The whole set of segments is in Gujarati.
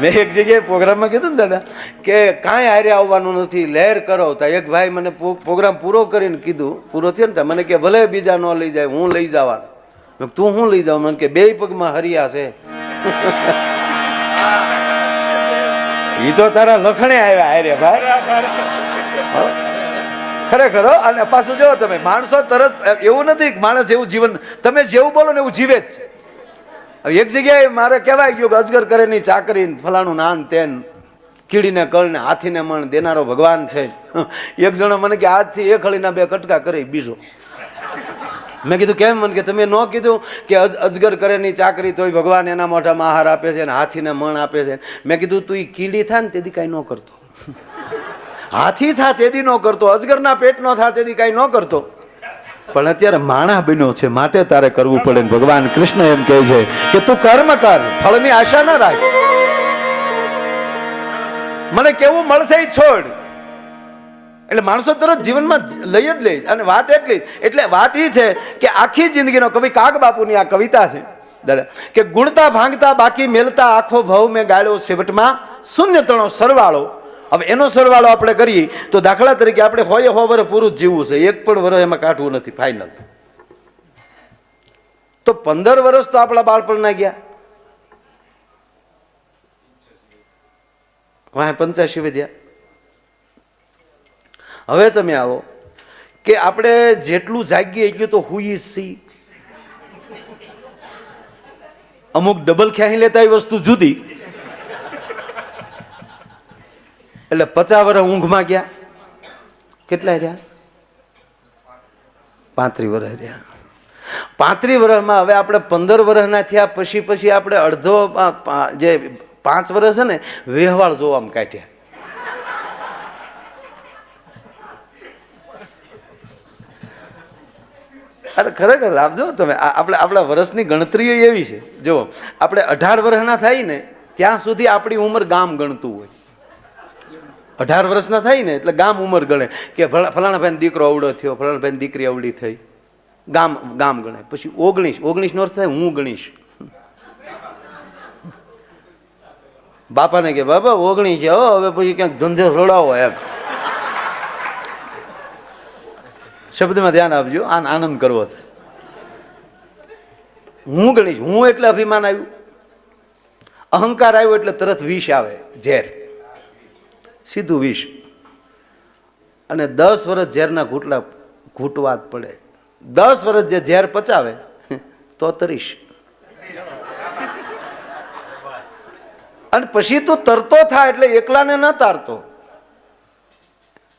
મેં એક જગ્યાએ પ્રોગ્રામમાં કીધું ને દાદા કે કાંઈ હારે આવવાનું નથી, લહેર કરો. તો એક ભાઈ મને પ્રોગ્રામ પૂરો કરીને કીધું, પૂરો થયો ને તો મને કે ભલે બીજા ન લઈ જાય, હું લઈ જવાનું. તું હું લઈ જાઉં? મને કે, બે પગમાં હરિયા છે. એ તો તારા લખણે આવ્યા હારે ભાઈ? ખરેખર અને પાછું જો તમે, માણસો તરત, એવું નથી માણસ જેવું જીવન, તમે જેવું બોલો ને એવું જીવે જ છે. એક જગ્યાએ મારે કહેવાય ગયું કે અજગર કરે ની ચાકરી ફલાણું નાન તેન કીડીને કળને હાથીને મણ દેનારો ભગવાન છે. એક જણો મને કે આજથી એક હળીના બે કટકા કરે, બીજો. મેં કીધું, કેમ? મને કે, તમે ન કીધું કે અજ- અજગર કરે ની ચાકરી તોય ભગવાન એના મોઢામાં આહાર આપે છે ને હાથીને મણ આપે છે મેં કીધું, તું એ કીડી થાય ને તેથી કાંઈ ન કરતો. હાથી થા તેથી ન કરતો, અજગરના પેટ ન થા તેથી કાંઈ ન કરતો. પણ અત્યારે માણા બન્યો છે, માટે તારે કરવું પડે ભગવાન કૃષ્ણ એમ કહે છે કે તું કર્મ કર, ફળની આશા ના રાખ. મને કેવું મળશે છોડ. એટલે માણસો તરત જીવનમાં લઈ જ લે. અને વાત એટલી એટલે વાત એ છે કે આખી જિંદગીનો કવિ કાગ બાપુની આ કવિતા છે. દાદા, કે ગુણતા ભાંગતા બાકી મેલતા આખો ભાવ મેં ગાળ્યો છેવટમાં શૂન્ય તણો સરવાળો. હવે એનો સરવાળો આપણે કરીએ તો દાખલા તરીકે આપણે હોય હો વર્ષ પૂરું જીવવું છે, એક પણ વર્ષ એમાં કાઢવું નથી ફાઇનલ તો પંદર વર્ષ તો આપણા બાળપણના ગયા. વાહ પંચ્યાસી વધ્યા. હવે તમે આવો કે આપણે જેટલું જાગીએ એટલું તો હુઈ સી અમુક ડબલ ખ્યાહી લેતા એ વસ્તુ જુદી. એટલે પચાસ વર્ષ ઊંઘમાં ગયા. કેટલા રહ્યા? પાંત્રીસ વર્ષ રહ્યા. પાંત્રીસ વર્ષમાં હવે આપણે પંદર વર્ષના થયા, પછી પછી આપણે અડધો જે પાંચ વર્ષ છે ને વ્યવહાર જોવામાં કાઢ્યા. અરે ખરેખર લાભજો તમે આપણે, આપણા વર્ષની ગણતરીઓ એવી છે. જુઓ, આપણે અઢાર વર્ષના થાય ને, ત્યાં સુધી આપણી ઉંમર ગામ ગણતું હોય. અઢાર વર્ષના થાય ને, એટલે ગામ ઉંમર ગણે. કે ફલા- ફલાણા ભાઈ દીકરો અવડો થયો ફલાણા દીકરી અવડી થઈ. ગામ ગામ ગણે પછી ઓગણીસ ઓગણીસ નો અર્થ થાય હું ગણીશ. બાપાને કે બાપા ઓગણીસ છે હવે પછી ક્યાંક ધંધો રોડાવો એમ. શબ્દમાં ધ્યાન આપજો, આન આનંદ કરવો છે હું ગણીશ, હું એટલે અભિમાન આવ્યું. અહંકાર આવ્યો એટલે તરત વિષ આવે, ઝેર. સીધું વિષ. અને દસ વર્ષ ઝેરના ઘૂંટલા ઘૂંટવા જ પડે. દસ વર્ષ જે ઝેર પચાવે, તો તરીશ. અને પછી તું તરતો થાય એટલે એકલાને ન તારતો.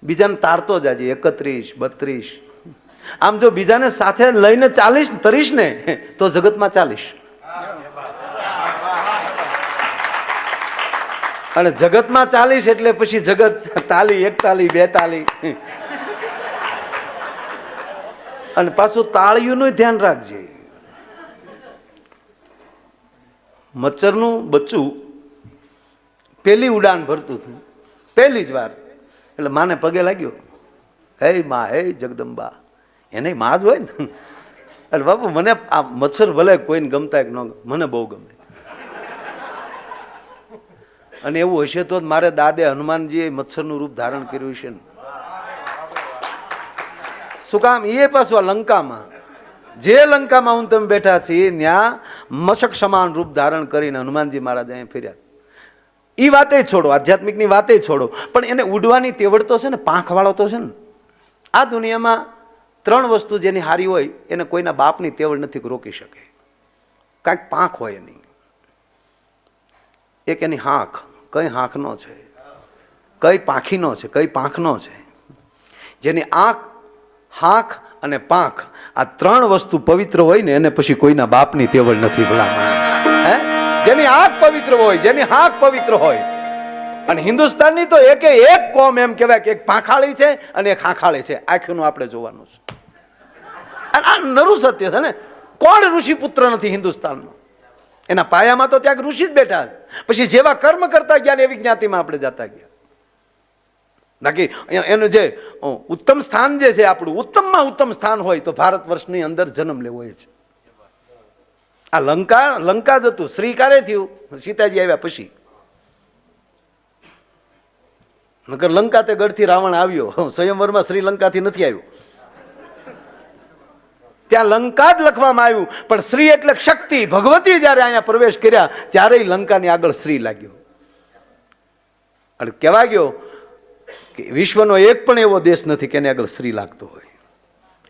બીજાને તારતો જાજે, એકત્રીસ, બત્રીસ. આમ જો બીજાને સાથે લઈને ચાલીસ તરીશ ને તો જગતમાં ચાલીશ. અને જગતમાં ચાલીસ એટલે પછી જગત તાલી એક તાલી બે તાલી અને પાછું તાળીઓનું ધ્યાન રાખજે. મચ્છરનું બચ્ચું પેલી ઉડાન ભરતું હતું. પહેલી જ વાર. એટલે માને પગે લાગ્યો. હે મા, હે જગદંબા. એને માં જ હોય ને. એટલે બાપુ, મને આ મચ્છર ભલે કોઈને ગમતા કે ન મને બહુ ગમે. અને એવું હશે તો મારે દાદે હનુમાનજીએ મચ્છરનું રૂપ ધારણ કર્યું છે શું કામ? એ પાછું આ લંકામાં. જે લંકામાં હું તમે બેઠા છીએ ત્યાં મશક સમાન રૂપ ધારણ કરીને હનુમાનજી મહારાજ અહીંયા ફેર્યા. એ વાતે છોડો, આધ્યાત્મિકની વાતે છોડો. પણ એને ઉડવાની તેવડ તો છે ને, પાંખવાળો તો છે ને. આ દુનિયામાં ત્રણ વસ્તુ જેની હારી હોય, એને કોઈના બાપની તેવડ નથી રોકી શકે. કાંઈક પાંખ હોય એની. એક એની હાંખ. કઈ હાંખનો છે? કઈ પાંખીનો છે? કઈ પાંખનો છે? જેની આંખ, હાંખ અને પાંખ આ ત્રણ વસ્તુ પવિત્ર હોય ને એને પછી કોઈના બાપની તેવળ નથી ભલામણ. હે? જેની આંખ પવિત્ર હોય, જેની હાંખ પવિત્ર હોય. અને હિન્દુસ્તાનની તો એકે એક કોમ એમ કહેવાય કે એક પાંખાળી છે અને એક હાંખાળી છે. આખીનું આપણે જોવાનું છે. આ નરું સત્ય છે ને? કોણ ઋષિ પુત્ર નથી હિન્દુસ્તાનમાં? એના પાયામાં તો ત્યાં ઋષિ જ બેઠા પછી જેવા કર્મ કરતા ગયા ને એવી જ્ઞાતિમાં આપણે જતા ગયા. બાકી એનું જે ઉત્તમ સ્થાન જે છે આપણું, ઉત્તમમાં ઉત્તમ સ્થાન હોય તો ભારત વર્ષની અંદર જન્મ લેવો એ છે. આ લંકા લંકા જ હતું શ્રી કારે થયું. સીતાજી આવ્યા પછી. નગર લંકા તે ગઢથી રાવણ આવ્યો. સ્વયંવરમાં શ્રીલંકાથી નથી આવ્યો. ત્યાં લંકા જ લખવામાં આવ્યું. પણ શ્રી એટલે શક્તિ. ભગવતી જ્યારે અહીંયા પ્રવેશ કર્યા ત્યારે લંકાની આગળ શ્રી લાગ્યો. અને કહેવા ગયો કે વિશ્વનો એક પણ એવો દેશ નથી કે એને આગળ શ્રી લાગતો હોય.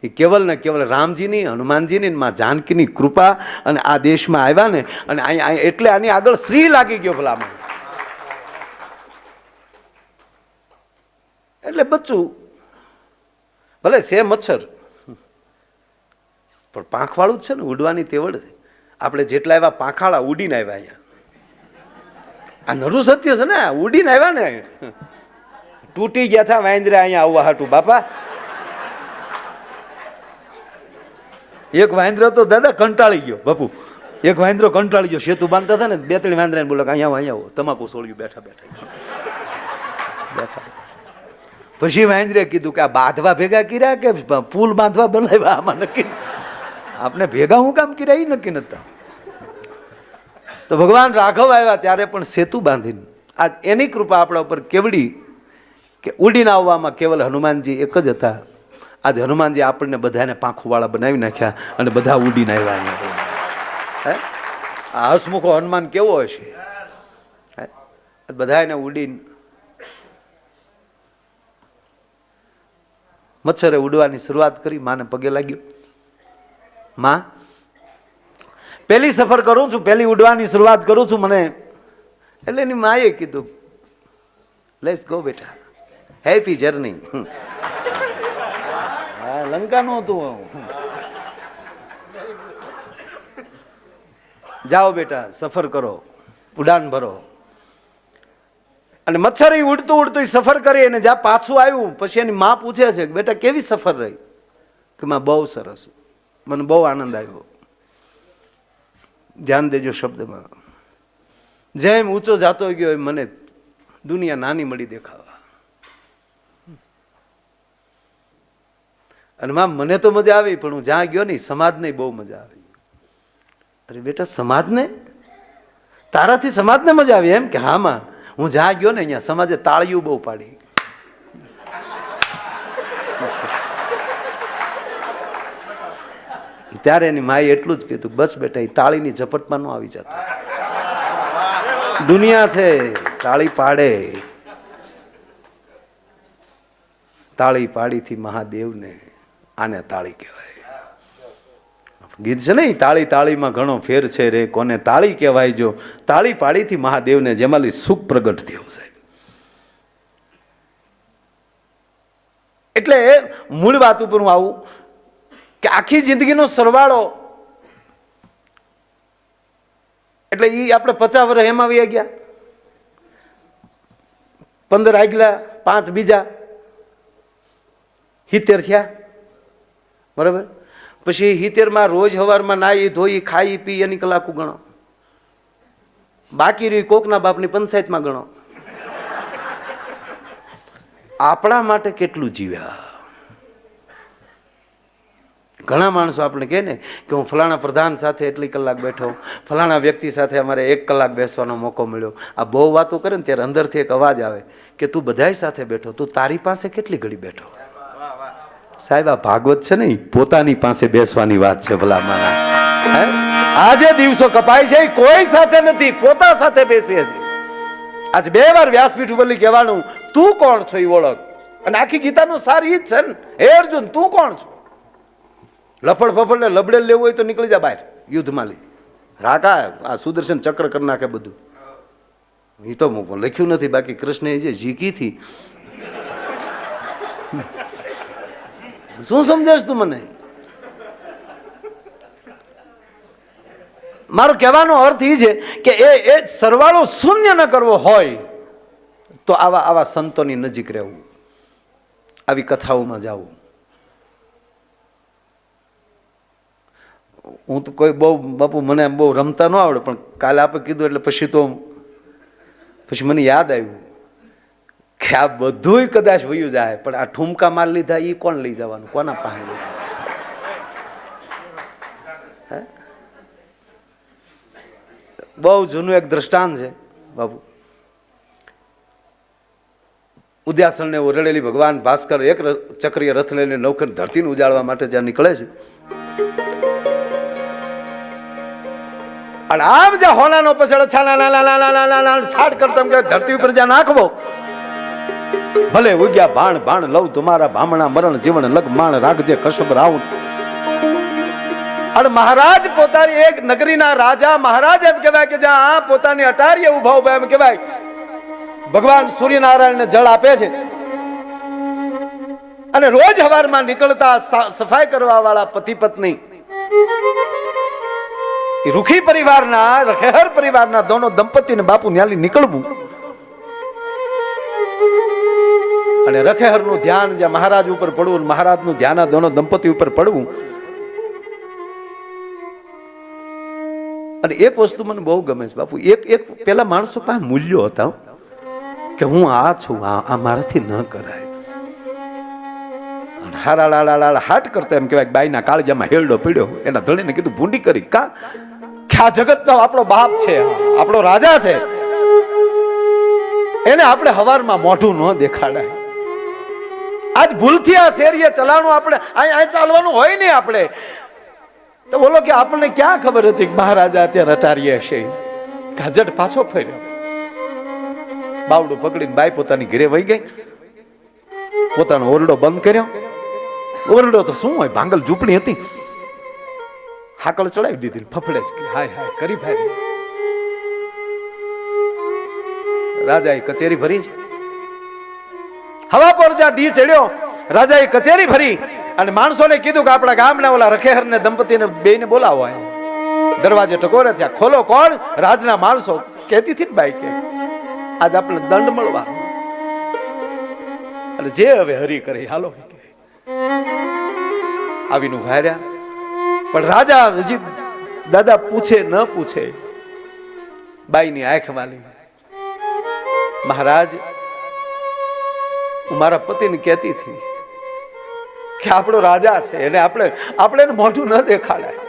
એ કેવલ ને કેવલ રામજીની, હનુમાનજીની માં જાનકીની કૃપા અને આ દેશમાં આવ્યા ને, અને અહીંયા એટલે આની આગળ શ્રી લાગી ગયો ભલામણ. એટલે બચ્ચું, ભલે છે મચ્છર પણ પાંખવાળું જ છે ને, ઉડવાની તેવડ છે. આપણે જેટલા એવા પાંખાળા ઉડીને આવ્યા અહીંયા. આ નરું સત્ય છે ને ઉડીને આવ્યા ને તૂટી ગયા હતા વાંદરા અહીંયા આવવા હાટું, બાપા. એક વાંદરો તો દાદા કંટાળી ગયો, બાપુ. એક વાંદરો કંટાળી ગયો, સેતુ બાંધતા હતા ને, બે ત્રણ વાંદરાને બોલો કે અહીંયા અહીંયા આવો, તમાકુ સોળ્યું, બેઠા બેઠા. બેઠા. પછી વાંદરે કીધું કે આ બાંધવા ભેગા કર્યા કે પુલ બાંધવા બનાવ્યા આમાં નક્કી? આપણે ભેગા હું કામ કર્યા એ નક્કી નતા. તો ભગવાન રાઘવ આવ્યા ત્યારે પણ સેતુ બાંધીને, આજ એની કૃપા આપણા ઉપર કેવડી કે ઉડીને આવવામાં કેવલ હનુમાનજી એક જ હતા. આજે હનુમાનજી આપણને બધાને પાંખોવાળા બનાવી નાખ્યા અને બધા ઉડીને આવ્યા હે? આ હસમુખો હનુમાન કેવો હશે? બધા એને ઉડીને મચ્છરે ઉડવાની શરૂઆત કરી, માને પગે લાગ્યો. માં? પહેલી સફર કરું છું, પહેલી ઉડવાની શરૂઆત કરું છું, મને એટલે એની માએ કીધું લેટ્સ ગો બેટા. હેપી જર્ની હા, લંકાનું હતું જાઓ બેટા, સફર કરો, ઉડાન ભરો. અને મચ્છર ઉડતું ઉડતું સફર કરી અને જ્યાં પાછું આવ્યું, પછી એની મા પૂછે છે કે બેટા કેવી સફર રહી? કે માં, બહુ સરસ. મને બહુ આનંદ આવ્યો. ધ્યાન દેજો શબ્દમાં. જેમ ઊંચો જાતો ગયો એમ મને દુનિયા નાની મળી દેખાવા. અને માં મને તો મજા આવી, પણ હું જ્યાં ગયો નહીં સમાજને બહુ મજા આવી. અરે બેટા, સમાજને? તારાથી સમાજને મજા આવી એમ કે હા માં, હું જ્યાં ગયો ને અહીંયા સમાજે તાળીયું બહુ પાડી. ત્યારે એની માએ એટલું જ કીધું, બસ બેટા તાળીની ઝપટમાં આવી જતો. દુનિયા છે, તાળી પાડે. તાળી પાડીથી મહાદેવને આને તાળી કહેવાય. ગીત છે ને તાળી તાળીમાં ઘણો ફેર છે રે, કોને તાળી કહેવાય જો. તાળી પાડીથી મહાદેવને જેમાંથી સુખ પ્રગટ થયું છે એટલે મૂળ વાત ઉપર હું આવું કે આખી જિંદગીનો સરવાળો. એટલે એ આપણે પચાસ વર્ષ એમાં આવી ગયા. પંદર આગલા, પાંચ બીજા. હિતેર થયા. બરાબર? પછી હિતેરમાં રોજ સવારમાં નાહી, ધોઈ, ખાઈ, પી, એની કલાકો ગણો. બાકી રહી કોકના બાપની પંચાયતમાં ગણો. આપણા માટે કેટલું જીવ્યા. ઘણા માણસો આપણે કહે ને કે હું ફલાણા પ્રધાન સાથે એટલી કલાક બેઠો ફલાણા વ્યક્તિ સાથે અમારે એક કલાક બેસવાનો મોકો મળ્યો. આ બહુ વાતો કરે ને ત્યારે અંદરથી એક અવાજ આવે કે તું બધાય સાથે બેઠો, તું તારી પાસે કેટલી ઘડી બેઠો? સાહેબ, આ ભાગવત છે નહીં પોતાની પાસે બેસવાની વાત છે ભલા હે? આજે દિવસો કપાય છે કોઈ સાથે નથી, પોતા સાથે બેસે છે. આજ બે વાર વ્યાસપીઠ ઉપર કહેવાનું, તું કોણ છો એ ઓળખ? અને આખી ગીતાનું સાર ઈ જ છે ને. હે અર્જુન, તું કોણ છો? લફડ ફફડ ને લબડે લેવું હોય તો નીકળી જા બહાર, યુદ્ધમાં લઈ. રાકા, આ સુદર્શન ચક્ર કરી નાખે બધું. એ તો લખ્યું નથી, બાકી કૃષ્ણએ જે જીકીથી શું સમજાશ તું મને? મારો કહેવાનો અર્થ એ છે કે એ એ સરવાળો શૂન્ય ન કરવો હોય, તો આવા આવા સંતોની નજીક રહેવું. આવી કથાઓમાં જવું. હું તો કોઈ બહુ, બાપુ મને બહુ રમતા ન આવડે, પણ કાલે આપણે કીધું એટલે પછી તો પછી મને યાદ આવ્યું કે આ બધુંય કદાચ વયું જાય, પણ આ ઠુમકા માર લીધા એ કોણ લઈ જવાનું? કોના પાસે હે? બહુ જૂનું એક દ્રષ્ટાંત છે, બાપુ. ઉદ્યાસણને ઓરડેલી ભગવાન ભાસ્કર એક ચક્રીય રથ લઈને નૌકર ધરતીને ઉજાળવા માટે જ્યાં નીકળે છે અને આમ જે હોનાનો પછેડો છાલા લાલા લાલા લાલા લાલા છાટ કરતા કે ધરતી ઉપર જ્યાં નાખવો. ભલે ઉગ્યા ભાણ ભાણ લવ તમારા ભામણા મરણ જીવન લગમાણ રાખજે કસબ રાઉન અને મહારાજ, પોતાની એક નગરીના રાજા મહારાજ એમ કહેવાય કે જ્યાં આ પોતાની અટારીએ ઊભા ઊભા એમ કહેવાય. ભગવાન સૂર્યનારાયણને જળ આપે છે. અને રોજ હવારમાં નીકળતા સફાઈ કરવા વાળા પતિ પત્ની રૂખી પરિવારના રખેહર પરિવારના દોનો દંપતીને બાપુ ન્યાલી નીકળવું. અને રખેહરનું ધ્યાન જ્યાં મહારાજ ઉપર પડવું મહારાજનું ધ્યાન આ દોનો દંપતી ઉપર પડવું. અને એક વસ્તુ મને બહુ ગમે છે બાપુ, એક એક પેલા માણસો પાસે મૂલ્યો હતા કે હું આ છું, આ મારાથી ન કરાય. અને હારા લાલા લાલા હાટ કરતા એમ કહેવાય બાઈના કાળજામાં હેલડો પીડ્યો એના ધણીને કીધું ભૂંડી કરી. કા? કે આ જગતનો આપણો બાપ છે, આપણો રાજા છે. એને આપણે હવારમાં મોઢું ન દેખાડાય. આજ ભૂલથી આ શેરીએ ચલાણું આપણે અહીં અહીં ચાલવાનું હોય નહીં આપણે. તો બોલો કે આપણને ક્યાં ખબર હતી કે મહારાજા અત્યારે અટારીએ છે? ગાજટ પાછો ફર્યો. બાવડું પકડીને બાઈ પોતાની ઘરે વહી ગઈ. પોતાનો ઓરડો બંધ કર્યો. ઓરડો તો શું હોય, ભાંગલ ઝૂંપડી હતી. હાકળ ચડાવી દીધી ફફડે જ હાય હાય કરી ફેરી રાજાએ કચેરી ભરી હવા પર જ્યાં દી ચડ્યો રાજાએ કચેરી ભરી અને માણસોને કીધું કે આપણા ગામના ઓલા રખેહર ને દંપતીને બેને બોલાવો. દરવાજે ટકોરે થયા. ખોલો કોણ? રાજના માણસો. કહેતી હતી બાઈ કે, આજ આપણે દંડ મળવાનો. અને જે હવે હરી કરે હાલો આવીનું ભાર્યા પણ રાજા હજી દાદા પૂછે, ન પૂછે. બાઈની આંખ વાલી. મહારાજ, હું મારા પતિને કહેતી હતી કે આપણો રાજા છે, એને આપણે આપણે એને મોઢું ન દેખાડાય.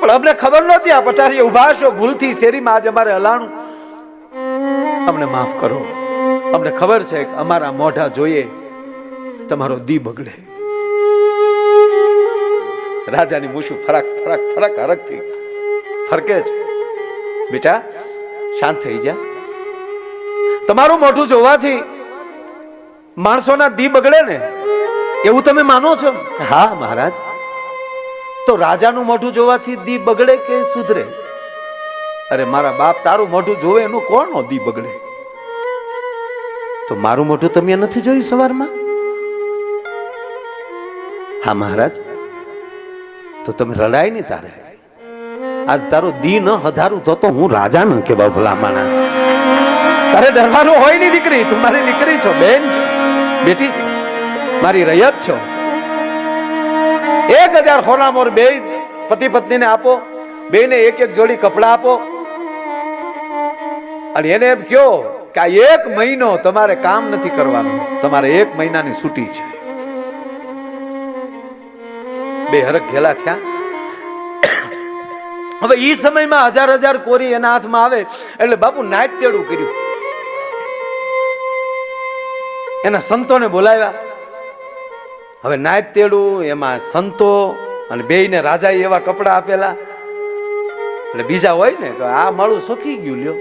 પણ અમને ખબર નહોતી આ પટારી ઊભા છો, ભૂલથી શેરીમાં આજે અમારે હલાણું. અમને માફ કરો. અમને ખબર છે કે અમારા મોઢા જોઈએ, તમારો દી બગડે. રાજાની મૂછું ફરાક ફરાક ફરાક હરકથી ફરકે છે. બેટા શાંત થઈ જા. તમારું મોઢું જોવાથી માણસોના દી બગડે ને એવું તમે માનો છો? હા મહારાજ. તો રાજાનું મોઢું જોવાથી દી બગડે કે સુધરે? અરે મારા બાપ તારું મોઢું જોવે એનું કોણ દી બગડે? તો મારું મોઢું તમે નથી જોયું સવારમાં? હા મહારાજ. તો તમે રડાય નહીં તારે. આજ તારો દી ન હધારું, તો તો હું રાજા ન કેવા ભલા માણા તારે ડરવાનું હોય નહીં દીકરી, તું મારી દીકરી છો, બેન છો, બેટી મારી રૈયત છો. એક હજાર હોનામોર બે પતિ પત્નીને આપો, બેને એક એક જોડી કપડા આપો. અને એને એમ કયો કે આ એક મહિનો તમારે કામ નથી કરવાનું, તમારે એક મહિનાની છૂટી છે. બે હરખ ઘેલા થયા. હવે ઈ સમયમાં હજાર હજાર કોરી એના હાથમાં આવે એટલે બાપુ નાચ તેડું કર્યું. એના સંતોને બોલાવ્યા. હવે નાચ તેડું, એમાં સંતો અને બેયને રાજાએ એવા કપડા આપેલા. એટલે બીજા હોય ને કે આ માળું સોખી ગયું લ્યો.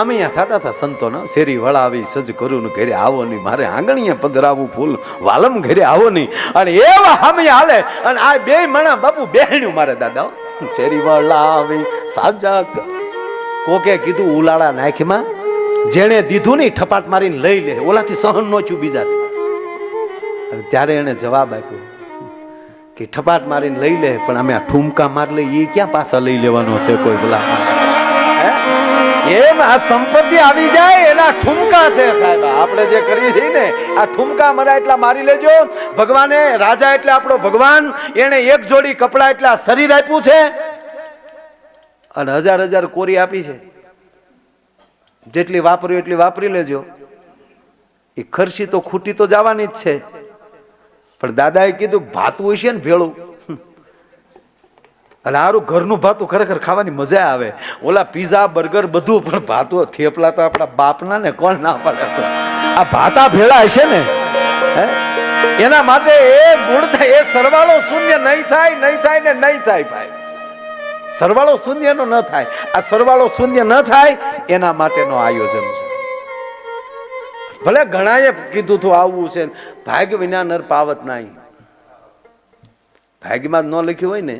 હામિયા થતા હતા સંતોનો. શેરી વળાવી સજ કરું ઘરે આવો નહીં. મારે આંગણીએ પધરાવું ફૂલ. વાલમ ઘરે આવો નહીં. અને એવા હામિયા હાલે. અને આ બે મણા બાપુ બેહણ્યું મારે દાદા. શેરી વળાવી સાજા ક- કોકે કીધું ઉલાળા નાખીમાં જેણે દીધું નહીં, ઠપાટ મારીને લઈ લે. ઓલાથી સહન નો છું બીજાથી. અને ત્યારે એને જવાબ આપ્યો કે ઠપાટ મારીને લઈ લે, પણ અમે આ ઠુમકા માર લઈએ. એ ક્યાં પાછા લઈ લેવાનો છે કોઈ ભલા? એમ આ સંપત્તિ આવી જાય, એના ઠુમકા છે સાહેબ. આપણે જે કરીએ છીએ ને, આ ઠુમકા મરા એટલા મારી લેજો. ભગવાને રાજા એટલે આપણો ભગવાન એને એક જોડી કપડા એટલા શરીર આપ્યું છે. અને હજાર હજાર કોરી આપી છે. જેટલી વાપર્યું એટલી વાપરી લેજો. એ ખર્ચી તો ખૂટી તો જવાની જ છે. પણ દાદાએ કીધું, ભાતું હશે ને ભેળું. અને સારું ઘરનું ભાતું ખરેખર ખાવાની મજા આવે. ઓલા પીઝા બર્ગર બધું, પણ ભાતું થેપલા તો આપણા બાપના ને કોણ ના પાડે આ ભાતા ભેળા હશે ને? એના માટે એ ગુણ થાય, એ સરવાળો શૂન્ય નહીં થાય નહીં થાય ને નહીં થાય ભાઈ. સરવાળો શૂન્યનો ન થાય. આ સરવાળો શૂન્ય ન થાય, એના માટેનો આયોજન છે. ભલે ઘણાએ કીધું તું આવવું છે ભાગ્ય વિના નર પાવત નહીં. ભાગ્યમાં ન લખ્યું હોય ને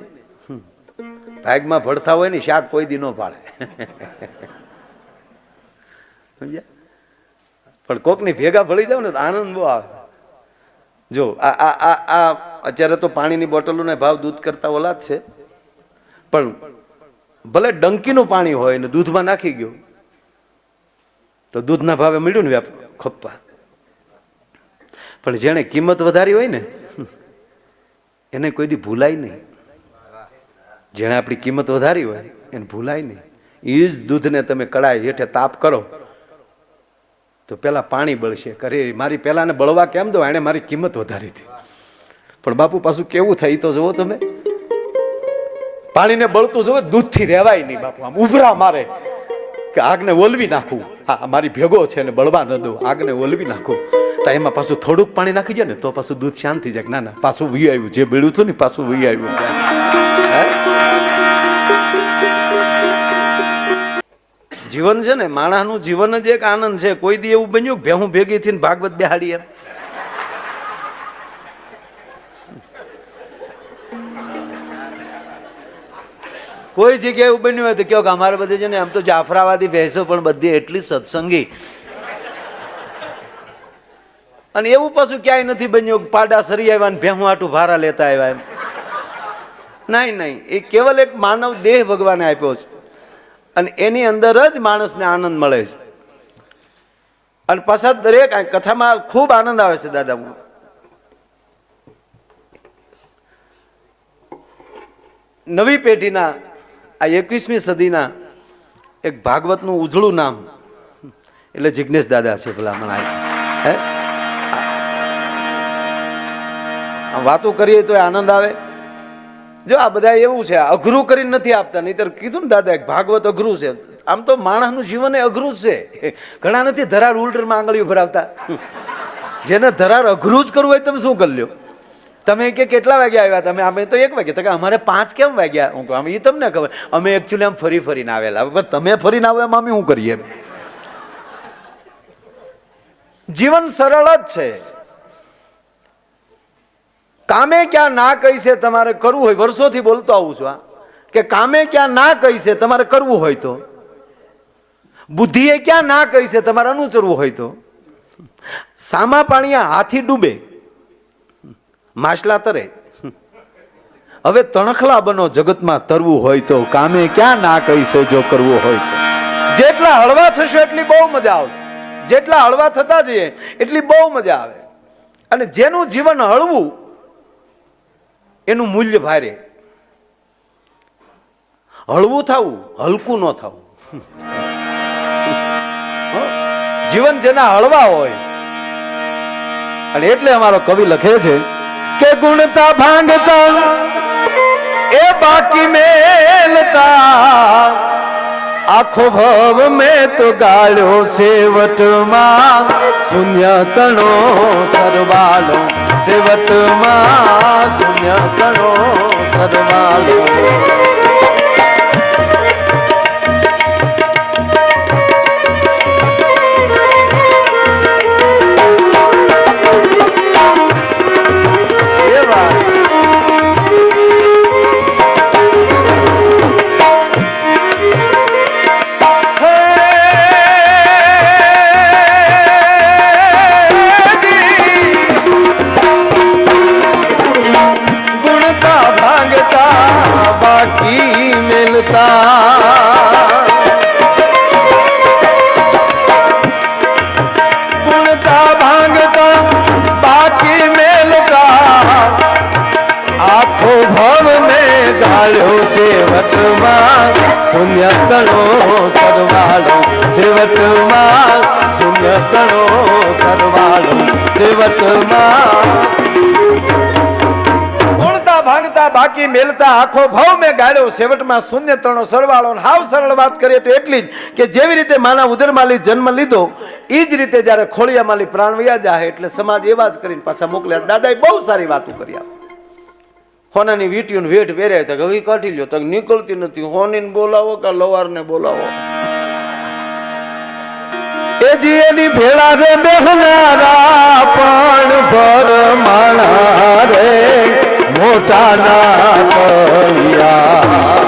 ભાગમાં ભળતા હોય ને, શાક કોઈ દી ન પાડે સમજ્યા? પણ કોકની ભેગા ભળી જાવ ને તો આનંદ બહુ આવે. જો, આ આ આ આ, અત્યારે તો પાણીની બોટલોને ભાવ દૂધ કરતા ઓલા જ છે. પણ ભલે ડંકીનું પાણી હોય ને દૂધમાં નાખી ગયું, તો દૂધના ભાવે મળ્યું ને વ્યાપ ખપ્પા. પણ જેણે કિંમત વધારી હોય ને, એને કોઈ દી ભૂલાય નહીં. જેણે આપણી કિંમત વધારી હોય, એને ભૂલાય નહીં. એ જ દૂધને તમે કડાઈ હેઠે તાપ કરો, તો પેલા પાણી બળશે. કરે, મારી પેલાને બળવા કેમ દો? એણે મારી કિંમત વધારી હતી. પણ બાપુ પાછું કેવું થાય તો જુઓ તમે. પાણીને બળતું જોવે દૂધથી રહેવાય નહીં બાપુ. આમ ઉભરા મારે કે આગને ઓલવી નાખું. હા, મારી ભેગો છે ને બળવા ન દઉં આગને ઓલવી નાખું. તો એમાં પાછું થોડુંક પાણી નાખી જાય ને, તો પાછું દૂધ શાંત થઈ જાય. ના ના, પાછું વી આવ્યું. જે બેડ્યું હતું ને પાછું વી આવ્યું છે. જીવન છે ને, માણસનું જીવન જ એક આનંદ છે. કોઈ દી એવું બન્યું કે હું ભેગી થઈને ભાગવત બેહાડી એમ કોઈ જગ્યાએ એવું બન્યું હોય તો કહો કે અમારે બધે છે ને, આમ તો જાફરાવાદી ભેંસો પણ બધી એટલી સત્સંગી. અને એવું પાછું ક્યાંય નથી બન્યું પાડા સરી આવ્યા ને ભેહું ભારા લેતા આવ્યા એમ. નહીં નહીં. એ કેવલ એક માનવ દેહ ભગવાને આપ્યો છે. અને એની અંદર જ માણસને આનંદ મળે છે. અને પાછા દરેક કથામાં ખૂબ આનંદ આવે છે, દાદા નવી પેઢીના, આ એકવીસમી સદીના એક ભાગવતનું ઉજળું નામ. એટલે જિજ્ઞેશ દાદા છે ભલામણ આ હે? વાતો કરીએ તો આનંદ આવે. જો આ બધા એવું છે, અઘરું કરીને નથી આપતા, નહીતર કીધું ને દાદા ભાગવત અઘરું છે. આમ તો માણસનું જીવન એ અઘરું જ છે. ઘણા નથી ધરાર ઉલટરમાં આંગળીઓ ભરાવતા. જેને ધરાર અઘરું જ કરવું હોય તમે શું કરી લ્યો? તમે કે કેટલા વાગ્યા આવ્યા? તમે અમે તો એક વાગ્યા. કે અમારે પાંચ કેમ વાગ્યા? હું કહું એ તમને ખબર. અમે એકચ્યુઅલી આમ ફરી ફરીને આવેલા. પણ તમે ફરીને આવો એમ અમે શું કરીએ? જીવન સરળ જ છે. કામે ક્યાં ના કહી છે તમારે કરવું હોય? વર્ષોથી બોલતો આવું છું આ કે કામે ક્યાં ના કહી છે તમારે કરવું હોય તો? બુદ્ધિએ ક્યાં ના કહી છે તમારે અનુચરવું હોય તો? સામા પાણીએ હાથી ડૂબે, માછલા તરે. હવે તણખલા બનો જગતમાં તરવું હોય તો, કામે ક્યાં ના કહી છે જો કરવું હોય તો? જેટલા હળવા થશો એટલી બહુ મજા આવશે. જેટલા હળવા થતા જઈએ એટલી બહુ મજા આવે. અને જેનું જીવન હળવું એનું મૂલ્ય ભારે. હળવું થવું, હલકું ન થવું. જીવન જેના હળવા હોય, અને એટલે અમારો કવિ લખે છે કે ગુણતા ભાંગતા, એ બાકી મેલતા. આખો ભવ મેં તો ગાળ્યો સેવટમાં, શૂન્ય તણો સરવાલો સેવટમાં શૂન્ય તણો સરવાલો ગુણતા ભાંગતા બાકી મેલતા આખો ભાવ મેં ગાળ્યો. સેવટમાં શૂન્ય ત્રણો સરવાળો હાવ સરળ વાત કરીએ તો એટલી જ કે જેવી રીતે માના ઉદરમાલી જન્મ લીધો એ જ રીતે જ્યારે ખોળિયામાલી પ્રાણ વયા જાય એટલે સમાજ એવા જ કરીને પાછા મોકલ્યા. દાદાએ બહુ સારી વાતો કર્યા હોનાની વીટીયું વેઠ વેરાય તો હવે કાઢી લ્યો. તો નીકળતી નથી. હોનીને બોલાવો કે લવારને બોલાવો? એ જી એની ભેળા રે બેહનારા પણ ભરમાણા રે મોટા ના કળિયા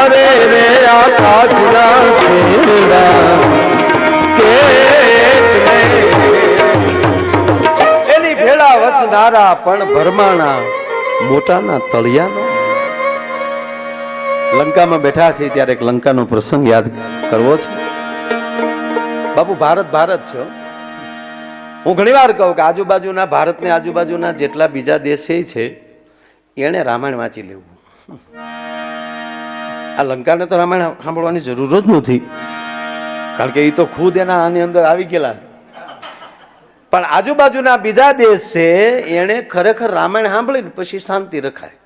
અરે રે આકાશના શેરડા કેટલે એની ભેળા વસનારા પણ ભરમાણા મોટાના તળિયાનો. લંકામાં બેઠા છે ત્યારે એક લંકાનો પ્રસંગ યાદ કરવો છે. બાપુ, ભારત ભારત છે હો. હું ઘણીવાર કહું કે આજુબાજુના ભારતને આજુબાજુના જેટલા બીજા દેશ છે, એણે રામાયણ વાંચી લેવું. આ લંકાને તો રામાયણ સાંભળવાની જરૂર જ નથી. કારણ કે એ તો ખુદ એના આની અંદર આવી ગયેલા પણ આજુબાજુના બીજા દેશ છે, એણે ખરેખર રામાયણ સાંભળીને પછી શાંતિ રખાય.